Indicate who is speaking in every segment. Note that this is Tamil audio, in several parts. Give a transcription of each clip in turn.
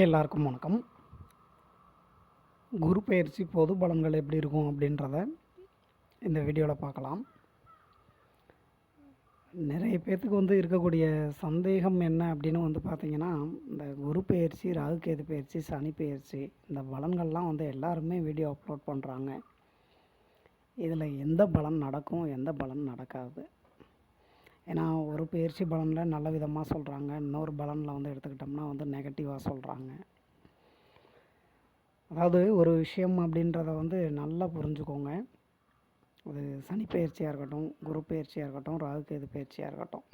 Speaker 1: எல்லாருக்கும் வணக்கம். குரு பயிற்சி பொது பலன்கள் எப்படி இருக்கும் அப்படின்றத இந்த வீடியோவில் பார்க்கலாம். நிறைய பேர்த்துக்கு வந்து இருக்கக்கூடிய சந்தேகம் என்ன அப்படின்னு வந்து பார்த்திங்கன்னா இந்த குரு பயிற்சி ராகுகேது பயிற்சி சனி பயிற்சி இந்த பலன்கள்லாம் வந்து எல்லாருமே வீடியோ அப்லோட் பண்ணுறாங்க. இதில் எந்த பலன் நடக்கும் எந்த பலன் நடக்காது. ஏன்னா ஒரு பயிற்சி பலனில் நல்ல விதமாக சொல்கிறாங்க இன்னொரு பலனில் வந்து எடுத்துக்கிட்டோம்னா வந்து நெகட்டிவாக சொல்கிறாங்க அதாவது ஒரு விஷயம் அப்படின்றத வந்து நல்லா புரிஞ்சுக்கோங்க. அது சனி பயிற்சியாக இருக்கட்டும் குரு பயிற்சியாக இருக்கட்டும் ராகுகேது பயிற்சியாக இருக்கட்டும்.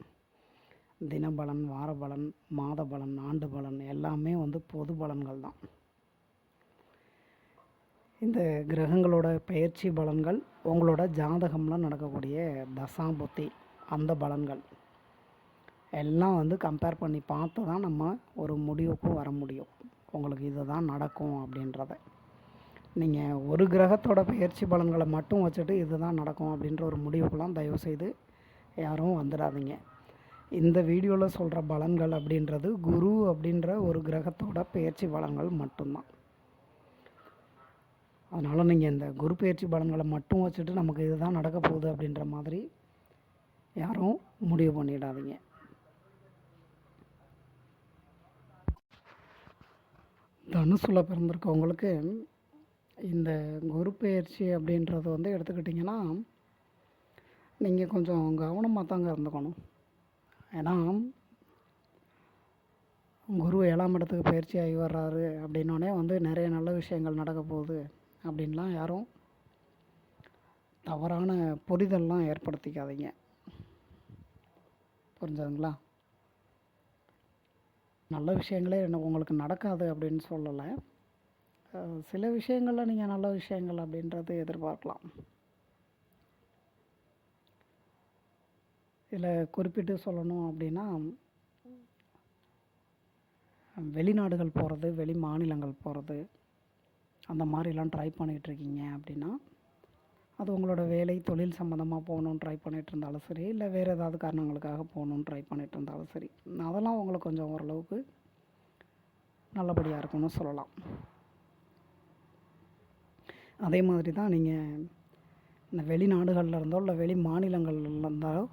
Speaker 1: தினபலன் வார பலன் மாத பலன் ஆண்டு பலன் எல்லாமே வந்து பொது பலன்கள் தான். இந்த கிரகங்களோட பயிற்சி பலன்கள் உங்களோட ஜாதகம்லாம் நடக்கக்கூடிய தசாபுத்தி. அந்த பலன்கள். எல்லாம் வந்து கம்பேர் பண்ணி பார்த்து தான் நம்ம ஒரு முடிவுக்கும் வர முடியும். உங்களுக்கு இது தான் நடக்கும் அப்படின்றத. நீங்கள் ஒரு கிரகத்தோட பயிற்சி பலன்களை மட்டும் வச்சுட்டு இது தான் நடக்கும் அப்படின்ற ஒரு முடிவுக்கெல்லாம் தயவுசெய்து யாரும் வந்துடாதீங்க. இந்த வீடியோவில் சொல்கிற பலன்கள் அப்படின்றது குரு அப்படின்ற ஒரு கிரகத்தோட பயிற்சி பலன்கள் மட்டும்தான். அதனால் நீங்கள் இந்த குரு பயிற்சி பலன்களை மட்டும் வச்சுட்டு நமக்கு இதுதான் நடக்க போகுது அப்படின்ற மாதிரி யாரும் முடிவு பண்ணிடாதீங்க. தனுசுல பிறந்திருக்கவங்களுக்கு இந்த குரு பயிற்சி அப்படின்றது வந்து எடுத்துக்கிட்டிங்கன்னா நீங்கள் கொஞ்சம் கவனமாக தாங்க இருந்துக்கணும். ஏன்னா குரு ஏழாம் இடத்துக்கு பயிற்சி ஆகி வர்றாரு அப்படின்னோடனே வந்து நிறைய நல்ல விஷயங்கள் நடக்க போகுது அப்படின்லாம் யாரும் தவறான புரிதல்லாம் ஏற்படுத்திக்காதீங்க. புரிஞ்சதுங்களா? நல்ல விஷயங்களே என்ன உங்களுக்கு நடக்காது அப்படின்னு சொல்லலை. சில விஷயங்களில் நீங்கள் நல்ல விஷயங்கள் அப்படின்றது எதிர்பார்க்கலாம். இதில் குறிப்பிட்டு சொல்லணும் அப்படின்னா வெளிநாடுகள் போகிறது வெளி மாநிலங்கள் போகிறது அந்த மாதிரிலாம் ட்ரை பண்ணிகிட்ருக்கீங்க அப்படின்னா அது உங்களோட வேலை தொழில் சம்மந்தமாக போகணுன்னு ட்ரை பண்ணிகிட்டு இருந்தாலும் சரி இல்லை வேறு ஏதாவது காரணங்களுக்காக போகணுன்னு ட்ரை பண்ணிகிட்டு இருந்தாலும் சரி அதெல்லாம் உங்களுக்கு கொஞ்சம் ஓரளவுக்கு நல்லபடியாக இருக்கும்னு சொல்லலாம். அதே மாதிரி தான் நீங்கள் இந்த வெளிநாடுகளில் இருந்தோ இல்லை வெளி மாநிலங்களில் இருந்தாலோ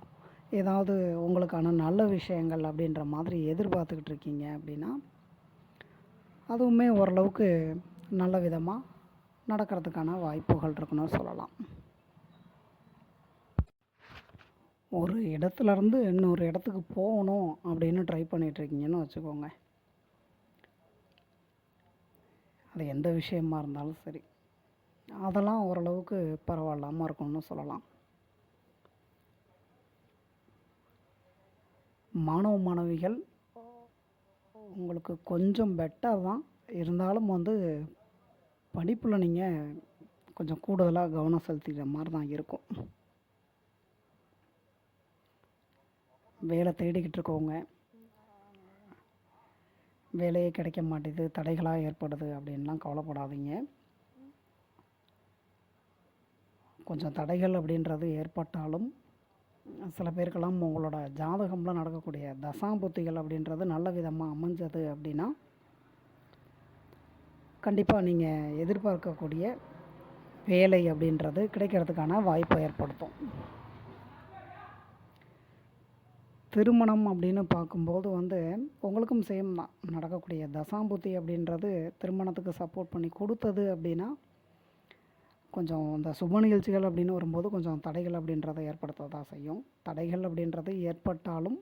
Speaker 1: ஏதாவது உங்களுக்கான நல்ல விஷயங்கள் அப்படின்ற மாதிரி எதிர்பார்த்துக்கிட்டு இருக்கீங்க அப்படின்னா அதுவுமே ஓரளவுக்கு நல்ல விதமாக நடக்கிறதுக்கான வாய்ப்புகள் இருக்குன்னு சொல்லலாம். ஒரு இடத்துல இருந்து இன்னொரு இடத்துக்கு போகணும் அப்படின்னு ட்ரை பண்ணிகிட்ருக்கீங்கன்னு வச்சுக்கோங்க. அது எந்த விஷயமா இருந்தாலும் சரி. அதெல்லாம் ஓரளவுக்கு பரவாயில்லாமல் இருக்கும்னு சொல்லலாம். மாணவ மாணவிகள் உங்களுக்கு கொஞ்சம் பெட்டர் தான். இருந்தாலும் வந்து படிப்பில் நீங்கள் கொஞ்சம் கூடுதலாக கவனம் செலுத்திக்கிற மாதிரி தான் இருக்கும். வேலை தேடிக்கிட்டு இருக்கவங்க வேலையே கிடைக்க மாட்டேது தடைகளாக ஏற்படுது அப்படின்லாம் கவலைப்படாதீங்க. கொஞ்சம் தடைகள் அப்படின்றது ஏற்பட்டாலும் சில பேருக்கெல்லாம் உங்களோட ஜாதகம்லாம் நடக்கக்கூடிய தசாம்புத்திகள் அப்படின்றது நல்ல விதமாக அமைஞ்சது அப்படின்னா கண்டிப்பாக நீங்கள் எதிர்பார்க்கக்கூடிய வேலை அப்படின்றது கிடைக்கிறதுக்கான வாய்ப்பை ஏற்படுத்தும். திருமணம் அப்படின்னு பார்க்கும்போது வந்து உங்களுக்கும் சேம் தான். நடக்கக்கூடிய தசாம்புத்தி அப்படின்றது திருமணத்துக்கு சப்போர்ட் பண்ணி கொடுத்தது அப்படின்னா கொஞ்சம் இந்த சுப நிகழ்ச்சிகள் அப்படின்னு வரும்போது கொஞ்சம் தடைகள் அப்படின்றத ஏற்படுத்த தான் செய்யும். தடைகள் அப்படின்றது ஏற்பட்டாலும்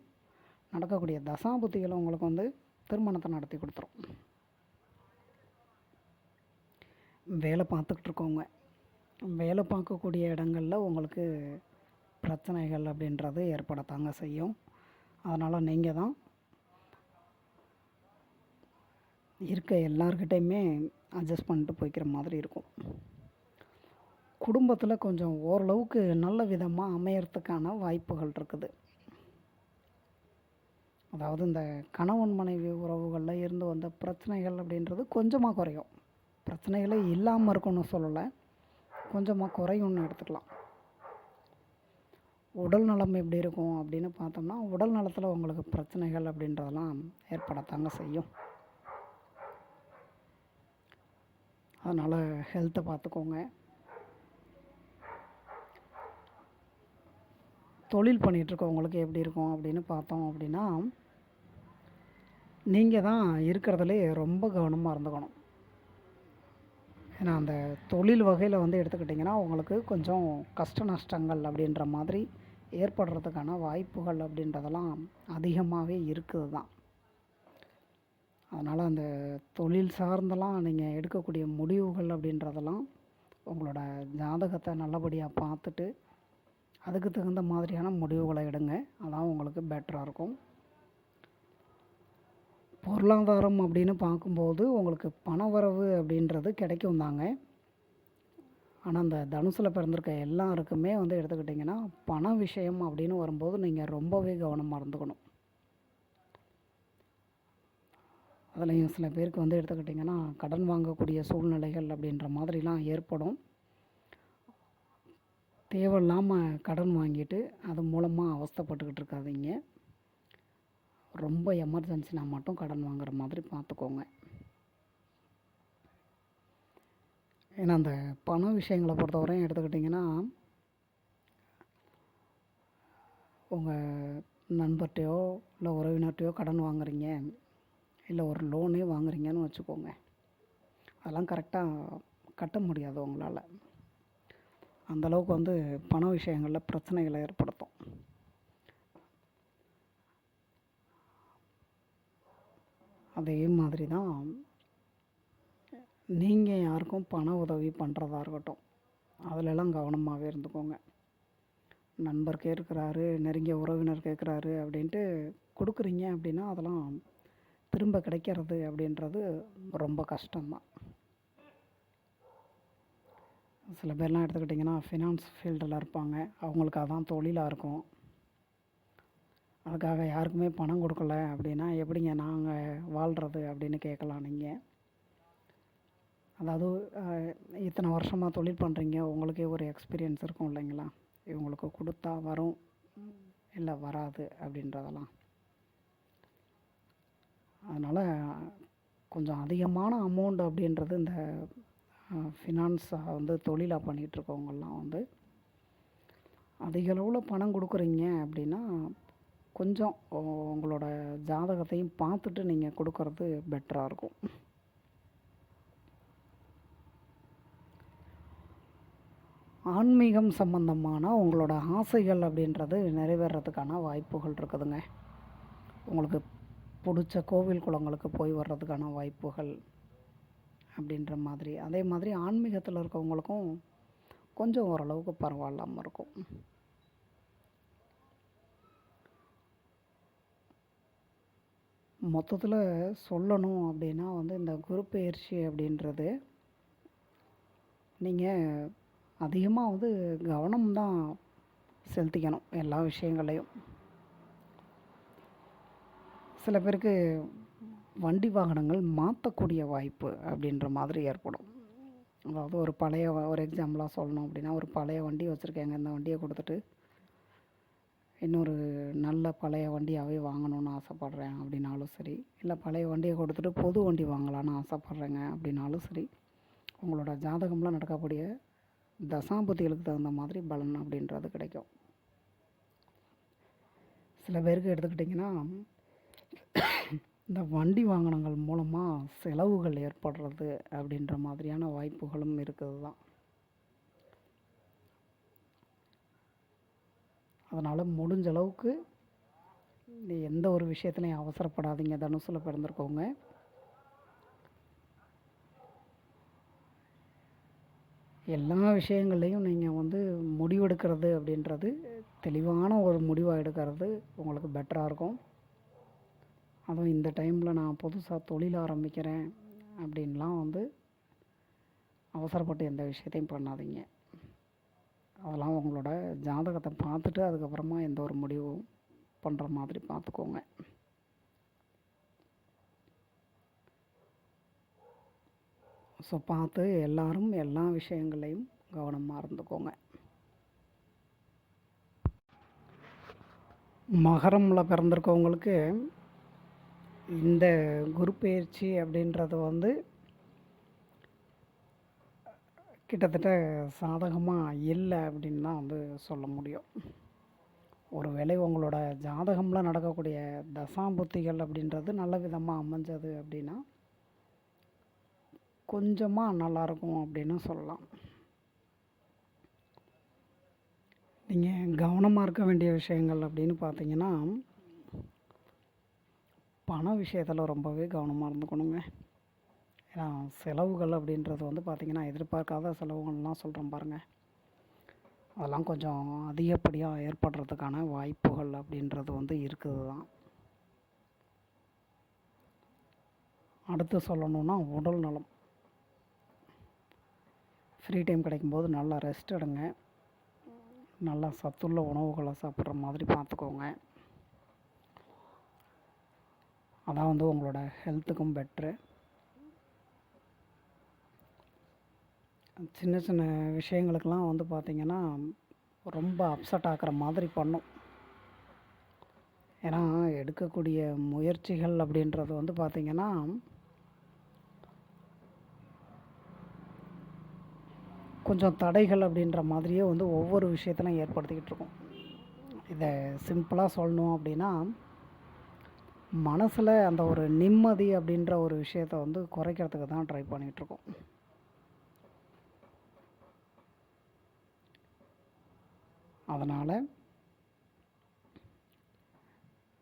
Speaker 1: நடக்கக்கூடிய தசாபுத்திகளை உங்களுக்கு வந்து திருமணத்தை நடத்தி கொடுத்துரும். வேலை பார்த்துக்கிட்டு இருக்கோங்க வேலை பார்க்கக்கூடிய இடங்களில் உங்களுக்கு பிரச்சனைகள் அப்படின்றது ஏற்படத்தாங்க செய்யும். அதனால் நீங்கள் தான் இருக்க எல்லார்கிட்டையுமே அட்ஜஸ்ட் பண்ணிட்டு போய்க்கிற மாதிரி இருக்கும். குடும்பத்தில் கொஞ்சம் ஓரளவுக்கு நல்ல விதமாக அமையறதுக்கான வாய்ப்புகள் இருக்குது. அதாவது இந்த கணவன் மனைவி உறவுகளில் இருந்து வந்த பிரச்சனைகள் அப்படின்றது கொஞ்சமாக குறையும். பிரச்சனைகளே இல்லாமல் இருக்கும்னு சொல்லலை. கொஞ்சமாக குறையும்னு எடுத்துக்கலாம். உடல் நலம் எப்படி இருக்கும் அப்படின்னு பார்த்தோம்னா உடல் நலத்தில் உங்களுக்கு பிரச்சனைகள் அப்படின்றதெல்லாம் ஏற்படத்தாங்க செய்யும். அதனால் ஹெல்த்தை பார்த்துக்கோங்க. தொழில் பண்ணிகிட்ருக்கவங்களுக்கு எப்படி இருக்கும் அப்படின்னு பார்த்தோம் அப்படின்னா நீங்கள் தான் இருக்கிறதுலே ரொம்ப கவனமாக இருந்துக்கணும். ஏன்னா அந்த தொழில் வகையில் வந்து எடுத்துக்கிட்டிங்கன்னா உங்களுக்கு கொஞ்சம் கஷ்ட நஷ்டங்கள் அப்படின்ற மாதிரி ஏற்படுறதுக்கான வாய்ப்புகள் அப்படின்றதெல்லாம் அதிகமாகவே இருக்குது தான் அதனால் அந்த தொழில் சார்ந்தெல்லாம் நீங்கள் எடுக்கக்கூடிய முடிவுகள் அப்படின்றதெல்லாம் உங்களோட ஜாதகத்தை நல்லபடியாக பார்த்துட்டு அதுக்கு தகுந்த மாதிரியான முடிவுகளை எடுங்க. அதான் உங்களுக்கு பெட்டராக இருக்கும். பொருளாதாரம் அப்படின்னு பார்க்கும்போது உங்களுக்கு பணவரவு அப்படின்றது கிடைக்கும் தாங்க. ஆனால் அந்த தனுசில் பிறந்திருக்க எல்லாருக்குமே வந்து எடுத்துக்கிட்டிங்கன்னா பண விஷயம் அப்படின்னு வரும்போது நீங்கள் ரொம்பவே கவனமாக இருந்துக்கணும். அதுலேயும் சில பேருக்கு வந்து எடுத்துக்கிட்டிங்கன்னா கடன் வாங்கக்கூடிய சூழ்நிலைகள் அப்படின்ற மாதிரிலாம் ஏற்படும். தேவையில்லாமல் கடன் வாங்கிட்டு அது மூலமாக அவஸ்தைப்பட்டுக்கிட்டு இருக்காதீங்க. ரொம்ப எமர்ஜென்சினா மட்டும் கடன் வாங்குற மாதிரி பார்த்துக்கோங்க. ஏன்னா அந்த பண விஷயங்களை பொறுத்தவரையும் எடுத்துக்கிட்டிங்கன்னா உங்கள் நண்பர்கிட்டையோ இல்லை உறவினர்கிட்டையோ கடன் வாங்குறீங்க இல்லை ஒரு லோனே வாங்குறீங்கன்னு வச்சுக்கோங்க. அதெல்லாம் கரெக்டாக கட்ட முடியாது உங்களால். அந்தளவுக்கு வந்து பண விஷயங்களில் பிரச்சனைகளை ஏற்படுத்தும். அதே மாதிரி தான் நீங்கள் யாருக்கும் பண உதவி பண்ணுறதா இருக்கட்டும். அதிலெல்லாம் கவனமாகவே இருந்துக்கோங்க. நண்பர் கேட்குறாரு நெருங்கிய உறவினர் கேட்குறாரு அப்படின்ட்டு கொடுக்குறீங்க அப்படின்னா அதெல்லாம் திரும்ப கிடைக்கிறது அப்படின்றது ரொம்ப கஷ்டம்தான். சில பேர்லாம் எடுத்துக்கிட்டிங்கன்னா ஃபினான்ஸ் ஃபீல்டில் இருப்பாங்க. அவங்களுக்கு அதான் தொழிலாக இருக்கும். அதுக்காக யாருக்குமே பணம் கொடுக்கல அப்படின்னா எப்படிங்க நாங்கள் வாழ்கிறது அப்படின்னு கேட்கலாம் நீங்கள் அதாவது இத்தனை வருஷமாக தொழில் பண்ணுறீங்க உங்களுக்கே ஒரு எக்ஸ்பீரியன்ஸ் இருக்கும் இல்லைங்களா? இவங்களுக்கு கொடுத்தா வரும் இல்லை வராது அப்படின்றதெல்லாம். அதனால் கொஞ்சம் அதிகமான அமௌண்ட் அப்படின்றது இந்த ஃபினான்ஸாக வந்து தொழிலாக பண்ணிகிட்ருக்கவங்கெல்லாம் வந்து அதிகளவில் பணம் கொடுக்குறீங்க அப்படின்னா கொஞ்சம் உங்களோட ஜாதகத்தையும் பார்த்துட்டு நீங்கள் கொடுக்கறது பெட்டராக இருக்கும். ஆன்மீகம் சம்பந்தமான உங்களோட ஆசைகள் அப்படின்றது நிறைவேறதுக்கான வாய்ப்புகள் இருக்குதுங்க. உங்களுக்கு பிடிச்ச கோவில் குளங்களுக்கு போய் வர்றதுக்கான வாய்ப்புகள் அப்படின்ற மாதிரி. அதே மாதிரி ஆன்மீகத்தில் இருக்கவங்களுக்கும் கொஞ்சம் ஓரளவுக்கு பரவாயில்லாமல் இருக்கும். மொத்தத்தில் சொல்லணும் அப்படின்னா வந்து இந்த குரு பயிற்சி அப்படின்றது நீங்கள் அதிகமாக வந்து கவனம் தான் செலுத்திக்கணும் எல்லா விஷயங்களையும் சில பேருக்கு வண்டி வாகனங்கள் மாற்றக்கூடிய வாய்ப்பு அப்படின்ற மாதிரி ஏற்படும். அதாவது ஒரு பழைய ஒரு எக்ஸாம்பிளாக சொல்லணும் அப்படின்னா ஒரு பழைய வண்டி வச்சுருக்கேங்க. இந்த வண்டியை கொடுத்துட்டு இன்னொரு நல்ல பழைய வண்டியாகவே வாங்கணும்னு ஆசைப்பட்றேன் அப்படின்னாலும் சரி. இல்லை பழைய வண்டியை கொடுத்துட்டு புது வண்டி வாங்கலான்னு ஆசைப்பட்றேங்க அப்படின்னாலும் சரி. உங்களோட ஜாதகம்லாம் நடக்கக்கூடிய தசாபுத்திகளுக்கு தகுந்த மாதிரி பலன் அப்படின்றது கிடைக்கும். சில பேருக்கு எடுத்துக்கிட்டிங்கன்னா இந்த வண்டி வாகனங்கள் மூலமாக செலவுகள் ஏற்படுறது அப்படின்ற மாதிரியான வாய்ப்புகளும் இருக்குது தான் அதனால் முடிஞ்ச அளவுக்கு எந்த ஒரு விஷயத்துலையும் அவசரப்படாதீங்க. தனுசில் பிறந்திருக்கவங்க. எல்லா விஷயங்கள்லையும் நீங்கள் வந்து முடிவெடுக்கிறது அப்படின்றது தெளிவான ஒரு முடிவாக எடுக்கிறது உங்களுக்கு பெட்டராக இருக்கும். அதுவும் இந்த டைமில் நான் புதுசாக தொழில் ஆரம்பிக்கிறேன் அப்படின்லாம் வந்து அவசரப்பட்டு எந்த விஷயத்தையும் பண்ணாதீங்க. அதெல்லாம் உங்களோட ஜாதகத்தை பார்த்துட்டு அதுக்கப்புறமா எந்த ஒரு முடிவும் பண்ணுற மாதிரி பார்த்துக்கோங்க. ஸோ பார்த்து எல்லாரும் எல்லா விஷயங்களையும் கவனமாக இருந்துக்கோங்க. மகரமில் பிறந்திருக்கவங்களுக்கு இந்த குரு பயிற்சி அப்படின்றது வந்து கிட்டத்தட்ட சாதகமாக இல்லை அப்படின்னு தான் வந்து சொல்ல முடியும். ஒருவேளை உங்களோட ஜாதகமில் நடக்கக்கூடிய தசாம்புத்திகள் அப்படின்றது நல்ல விதமாக அமைஞ்சது அப்படின்னா கொஞ்சமாக நல்லாயிருக்கும் அப்படின்னு சொல்லலாம். நீங்கள் கவனமாக இருக்க வேண்டிய விஷயங்கள் அப்படின்னு பார்த்தீங்கன்னா பண விஷயத்தில் ரொம்பவே கவனமாக இருந்துக்கணுங்க. ஏன்னா செலவுகள் அப்படின்றது வந்து பார்த்திங்கன்னா எதிர்பார்க்காத செலவுகள்லாம் சொல்கிறோம் பாருங்கள் அதெல்லாம் கொஞ்சம் அதிகப்படியாக ஏற்படுறதுக்கான வாய்ப்புகள் அப்படின்றது வந்து இருக்குது தான் அடுத்து சொல்லணுன்னா உடல் நலம். ஃப்ரீ டைம் கிடைக்கும்போது நல்லா ரெஸ்ட் எடுங்க. நல்லா சத்துள்ள உணவுகளை சாப்பிட்ற மாதிரி பார்த்துக்கோங்க. அதான் வந்து உங்களோட ஹெல்த்துக்கும் பெட்ரு சின்ன சின்ன விஷயங்களுக்கெல்லாம் வந்து பார்த்திங்கன்னா ரொம்ப அப்செட் ஆக்குற மாதிரி பண்ணும். ஏன்னா எடுக்கக்கூடிய முயற்சிகள் அப்படின்றது வந்து பார்த்திங்கன்னா கொஞ்சம் தடைகள் அப்படின்ற மாதிரியே வந்து ஒவ்வொரு விஷயத்திலும் ஏற்படுத்திக்கிட்டு இருக்கும். இதை சிம்பிளாக சொல்லணும் அப்படின்னா மனசில் அந்த ஒரு நிம்மதி அப்படின்ற ஒரு விஷயத்த வந்து குறைக்கிறதுக்கு தான் ட்ரை பண்ணிகிட்ருக்கோம் அதனால்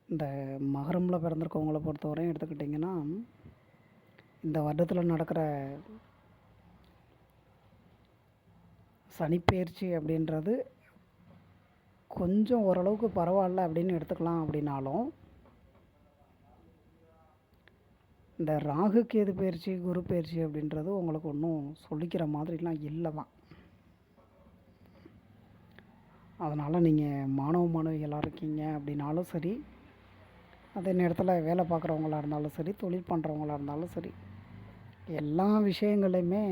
Speaker 1: இந்த மகரமில் பிறந்திருக்கவங்கள பொறுத்தவரையும் எடுத்துக்கிட்டிங்கன்னா இந்த வருடத்தில் நடக்கிற சனிப்பெயர்ச்சி அப்படின்றது கொஞ்சம் ஓரளவுக்கு பரவாயில்ல அப்படின்னு எடுத்துக்கலாம் அப்படின்னாலும் இந்த ராகு கேது பயிற்சி குரு பயிற்சி அப்படின்றது உங்களுக்கு ஒன்றும் சொல்லிக்கிற மாதிரிலாம் இல்லை தான் அதனால் நீங்கள் மாணவ மாணவிகளாக இருக்கீங்க அப்படின்னாலும் சரி அதே நேரத்தில் வேலை பார்க்குறவங்களா இருந்தாலும் சரி தொழில் பண்ணுறவங்களா இருந்தாலும் சரி எல்லா விஷயங்களையுமே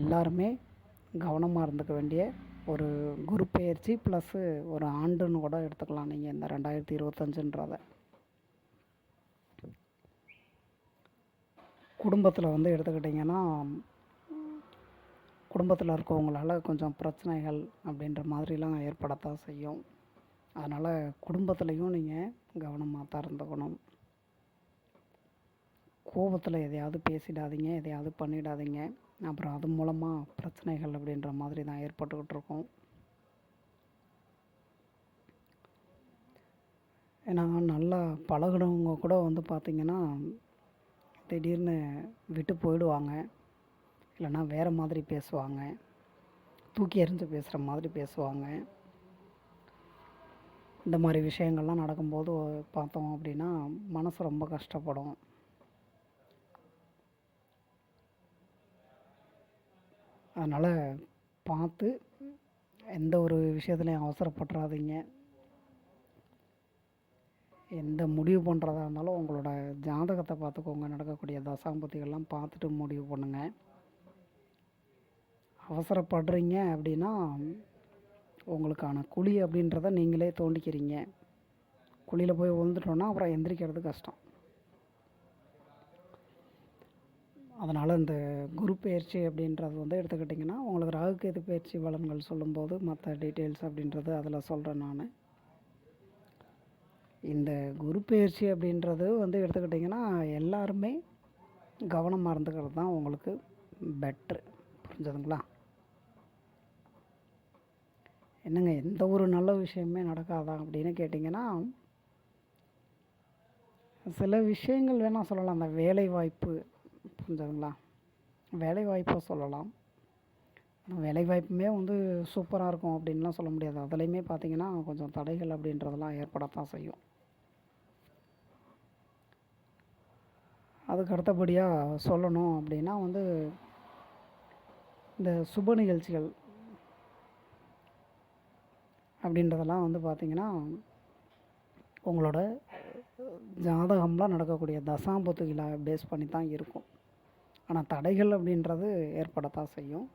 Speaker 1: எல்லாருமே கவனமாக இருந்துக்க வேண்டிய ஒரு குரு பயிற்சி ப்ளஸ்ஸு ஒரு ஆண்டுன்னு கூட எடுத்துக்கலாம் நீங்கள் இந்த ரெண்டாயிரத்தி இருபத்தஞ்சுன்றதை. குடும்பத்தில் வந்து எடுத்துக்கிட்டிங்கன்னா குடும்பத்தில் இருக்கவங்களால கொஞ்சம் பிரச்சனைகள் அப்படின்ற மாதிரிலாம் ஏற்படத்தான் செய்யும். அதனால் குடும்பத்துலேயும் நீங்கள் கவனமாக தான் இருந்துக்கணும் கோபத்தில் எதையாவது பேசிடாதீங்க எதையாவது பண்ணிடாதீங்க. அப்புறம் அது மூலமாக பிரச்சனைகள் அப்படின்ற மாதிரி தான் ஏற்பட்டுக்கிட்டு இருக்கும். ஏன்னா நல்லா பழகுனவங்க கூட வந்து பார்த்திங்கன்னா திடீர்னு விட்டு போயிடுவாங்க. இல்லைன்னா வேறு மாதிரி பேசுவாங்க. தூக்கி எறிஞ்சு பேசுகிற மாதிரி பேசுவாங்க. இந்த மாதிரி விஷயங்கள்லாம் நடக்கும்போது பார்த்தோம் அப்படின்னா மனசு ரொம்ப கஷ்டப்படும். அதனால் பார்த்து எந்த ஒரு விஷயத்துலையும் அவசரப்பட்டுறாதீங்க. எந்த முடிவு பண்ணுறதா இருந்தாலும் உங்களோட ஜாதகத்தை பார்த்துக்கோங்க. நடக்கக்கூடிய தசாம்பத்திகள்லாம் பார்த்துட்டு முடிவு பண்ணுங்கள் அவசரப்படுறீங்க அப்படின்னா உங்களுக்கான குழி அப்படின்றத நீங்களே தோண்டிக்கிறீங்க. குழியில் போய் விழுந்துட்டோன்னா அப்புறம் எந்திரிக்கிறது கஷ்டம். அதனால் இந்த குரு பயிற்சி அப்படின்றது வந்து எடுத்துக்கிட்டிங்கன்னா உங்களுக்கு ராகு பயிற்சி பலன்கள் சொல்லும்போது மற்ற டீட்டெயில்ஸ் அப்படின்றது அதில் சொல்கிறேன் நான். இந்த குரு பயிற்சி அப்படின்றது வந்து எடுத்துக்கிட்டிங்கன்னா எல்லாருமே கவனமாக இருந்துக்கிறது தான் உங்களுக்கு பெட்ரு புரிஞ்சதுங்களா? என்னங்க எந்த ஒரு நல்ல விஷயமே நடக்காதா அப்படின்னு கேட்டிங்கன்னா சில விஷயங்கள் வேணால் சொல்லலாம். அந்த வேலை வாய்ப்பு புரிஞ்சதுங்களா? வேலை வாய்ப்பை சொல்லலாம். வேலை வாய்ப்புமே வந்து சூப்பராக இருக்கும் அப்படின்லாம் சொல்ல முடியாது. அதுலேயுமே பார்த்தீங்கன்னா கொஞ்சம் தடைகள் அப்படின்றதெல்லாம் ஏற்படத்தான் செய்யும். அதுக்கு அடுத்தபடியாக சொல்லணும் அப்படின்னா வந்து இந்த சுப நிகழ்ச்சிகள் அப்படின்றதெல்லாம் வந்து பார்த்திங்கன்னா உங்களோட ஜாதகம்லாம் நடக்கக்கூடிய தசாம்பத்துகளை பேஸ் பண்ணி தான் இருக்கும். ஆனால் தடைகள் அப்படின்றது ஏற்படத்தான் செய்யும்.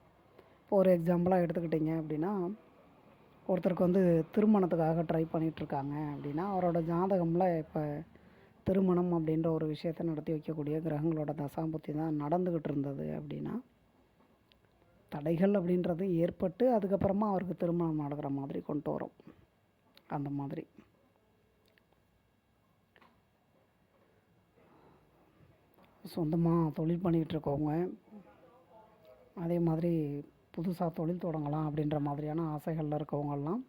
Speaker 1: இப்போ ஒரு எக்ஸாம்பிளாக எடுத்துக்கிட்டிங்க அப்படின்னா ஒருத்தருக்கு வந்து திருமணத்துக்காக ட்ரை பண்ணிகிட்ருக்காங்க அப்படின்னா அவரோட ஜாதகமில் இப்போ திருமணம் அப்படின்ற ஒரு விஷயத்தை நடத்தி வைக்கக்கூடிய கிரகங்களோட தசாம்பத்தி தான் நடந்துக்கிட்டு இருந்தது அப்படின்னா தடைகள் அப்படின்றது ஏற்பட்டு அதுக்கப்புறமா அவருக்கு திருமணம் நடக்கிற மாதிரி கொண்டு வரும். அந்த மாதிரி. சொந்தமாக தொழில் பண்ணிக்கிட்டு இருக்கவங்க அதே மாதிரி புதுசாக தொழில் தொடங்கலாம் அப்படின்ற மாதிரியான ஆசைகளில் இருக்கவங்கெல்லாம்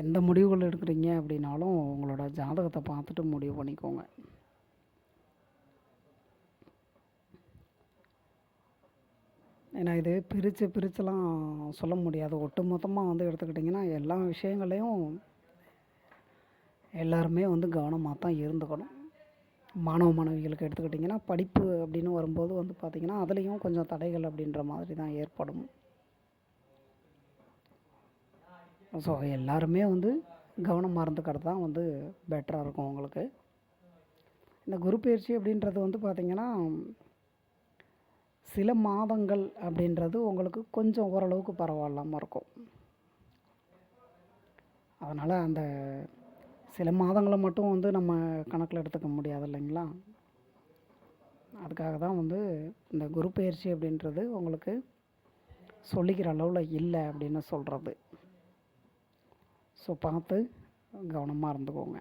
Speaker 1: எந்த முடிவுகள் எடுக்கிறீங்க அப்படின்னாலும் உங்களோட ஜாதகத்தை பார்த்துட்டு முடிவு பண்ணிக்கோங்க. ஏன்னா இது பிரித்து பிரித்துலாம் சொல்ல முடியாது. ஒட்டு மொத்தமாக வந்து எடுத்துக்கிட்டிங்கன்னா எல்லா விஷயங்களையும் எல்லாருமே வந்து கவனமாக தான் இருந்துக்கணும். மாணவ மாணவிகளுக்கு எடுத்துக்கிட்டிங்கன்னா படிப்பு அப்படின்னு வரும்போது வந்து பார்த்திங்கன்னா அதுலேயும் கொஞ்சம் தடைகள் அப்படின்ற மாதிரி தான் ஏற்படும். ஸோ எல்லாருமே வந்து கவனமாக இருந்துக்கிறது தான் வந்து பெட்டராக இருக்கும் உங்களுக்கு. இந்த குரு பயிற்சி அப்படின்றது வந்து பார்த்திங்கன்னா சில மாதங்கள் அப்படின்றது உங்களுக்கு கொஞ்சம் ஓரளவுக்கு பரவாயில்லாமல் இருக்கும். அதனால் அந்த சில மாதங்களை மட்டும் வந்து நம்ம கணக்கில் எடுத்துக்க முடியாது இல்லைங்களா? அதுக்காக தான் வந்து இந்த குரு பயிற்சி அப்படின்றது உங்களுக்கு சொல்லிக்கிற அளவில் இல்லை அப்படின்னு சொல்கிறது ஸோ பார்த்து கவனமாக இருந்துக்கோங்க.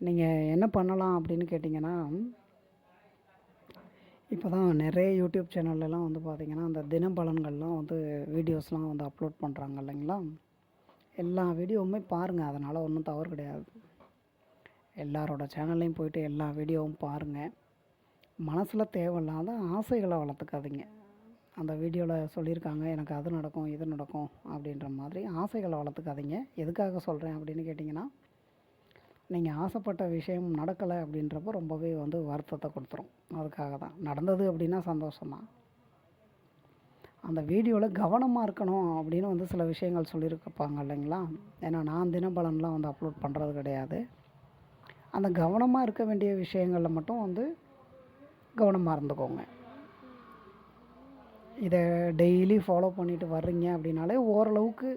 Speaker 1: நீங்கள் என்ன பண்ணலாம் அப்படின்னு கேட்டிங்கன்னா இப்போ தான் நிறைய யூடியூப் சேனல்லலாம் வந்து பார்த்திங்கன்னா அந்த தினபலன்கள்லாம் வந்து வீடியோஸ்லாம் வந்து அப்லோட் பண்ணுறாங்க இல்லைங்களா? எல்லா வீடியோவுமே பாருங்கள் அதனால் ஒன்றும் தவறு கிடையாது. எல்லாரோட சேனல்லையும் போயிட்டு எல்லா வீடியோவும் பாருங்கள் மனசில் தேவையில்லாத ஆசைகளை வளர்த்துக்காதீங்க. அந்த வீடியோவில் சொல்லியிருக்காங்க எனக்கு அது நடக்கும் இது நடக்கும் அப்படின்ற மாதிரி ஆசைகளை வளர்த்துக்காதீங்க. எதுக்காக சொல்கிறேன் அப்படின்னு கேட்டிங்கன்னா நீங்கள் ஆசைப்பட்ட விஷயம் நடக்கலை அப்படின்றப்போ ரொம்பவே வந்து வருத்தத்தை கொடுத்துரும். அதுக்காக தான். நடந்தது அப்படின்னா சந்தோஷம்தான் அந்த வீடியோவில் கவனமாக இருக்கணும் அப்படின்னு வந்து சில விஷயங்கள் சொல்லியிருப்பாங்க இல்லைங்களா? ஏன்னா நான் தினபலன்லாம் வந்து அப்லோட் பண்ணுறது கிடையாது. அந்த கவனமாக இருக்க வேண்டிய விஷயங்களில் மட்டும் வந்து கவனமாக இருந்துக்கோங்க. இதை டெய்லி ஃபாலோ பண்ணிட்டு வர்றீங்க அப்படின்னாலே ஓரளவுக்கு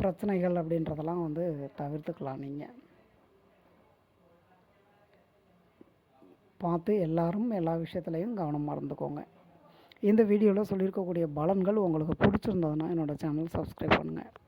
Speaker 1: பிரச்சனைகள் அப்படின்றதெல்லாம் வந்து தவிர்த்துக்கலாம் நீங்கள் பார்த்து எல்லாரும் எல்லா விஷயத்துலையும் கவனமாக இருந்துக்கோங்க இந்த வீடியோவில் சொல்லியிருக்கக்கூடிய பலன்கள் உங்களுக்கு பிடிச்சிருந்ததுன்னா என்னோடய சேனல் சப்ஸ்கிரைப் பண்ணுங்கள்